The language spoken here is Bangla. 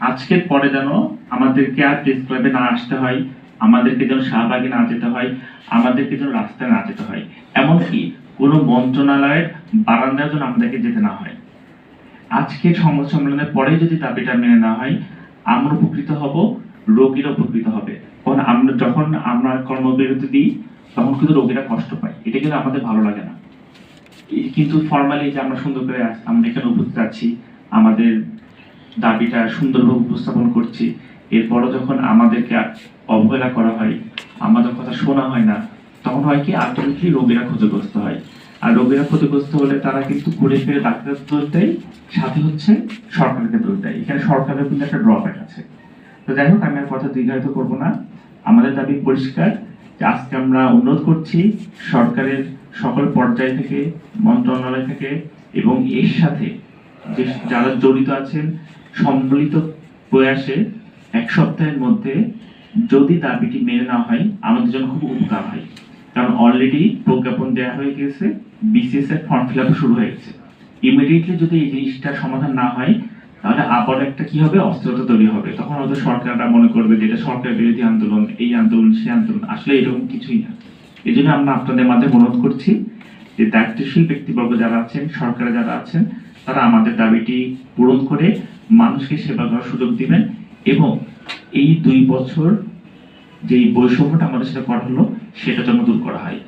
আজকের পরে যেন আমাদেরকে আর প্রেস ক্লাবে না আসতে হয়, আমাদেরকে যেন শাহবাগে না যেতে হয়, আমাদেরকে যেন রাস্তায় না যেতে হয়। এমনকি কোনো মন্ত্রণালয়ের বারান্দায় যেন আমাদেরকে যেতে না হয়। আজকের সংবাদ সম্মেলনের পরে যদি দাবিটা মেনে না হয়, আমরা উপকৃত হব রোগীরা উপকৃত হবে। কারণ আমরা যখন আমরা কর্মবিরতি দিই, তখন কিন্তু রোগীরা কষ্ট পায়। এটা কিন্তু আমাদের ভালো লাগে না। কিন্তু ফর্মালি যে আমরা সুন্দর করে আমরা এখানে উপস্থিত আছি, আমাদের দাবিটা সুন্দরভাবে উপস্থাপন করছি। এরপরও যখন আমাদেরকে অবহেলা করা হয়, আমাদের কথা শোনা হয় না, তখন হয় কি আলটিমেটলি রোগীরা ক্ষতিগ্রস্ত হয়। আর রোগীরা ক্ষতিগ্রস্ত হলে তারা কিন্তু ঘুরে ফিরে ডাক্তার দোষ দেয় সাথে হচ্ছে সরকারকে দোষ দেয় এখানে সরকারের কিন্তু একটা ড্রব্যাক আছে। তো যাই হোক, আমি আর কথা দীর্ঘায়িত করব না। আমাদের দাবি পরিষ্কার যে আজকে আমরা অনুরোধ করছি সরকারের সকল পর্যায় থেকে, মন্ত্রণালয় থেকে এবং এর সাথে যে যারা জড়িত আছেন সম্মিলিত প্রয়াসে এক সপ্তাহের মধ্যে যদি দাবিটি মেনে না হয়, আমাদের জন্য খুব উপকার হয়। কারণ অলরেডি প্রজ্ঞাপন দেওয়া হয়ে গেছে বিসিএস এর ফর্ম ফিল শুরু হয়ে গেছে। ইমিডিয়েটলি যদি এই জিনিসটা সমাধান না হয়, তাহলে আবার একটা কি হবে? অস্থিরতা তৈরি হবে। তখন হয়তো সরকাররা মনে করবে যে এটা সরকার বিরোধী আন্দোলন, এই আন্দোলন, সেই আন্দোলন। আসলে এরকম কিছুই না। এই জন্য আমরা আপনাদের মাধ্যমে অনুরোধ করছি যে দায়িত্বশীল ব্যক্তিবর্গ যারা আছেন, সরকারে যারা আছেন, তারা আমাদের দাবিটি পূরণ করে মানুষকে সেবা করার সুযোগ দিবেন এবং এই দুই বছর যেই বৈষম্যটা আমাদের সাথে করা হলো সেটা যেন দূর করা হয়।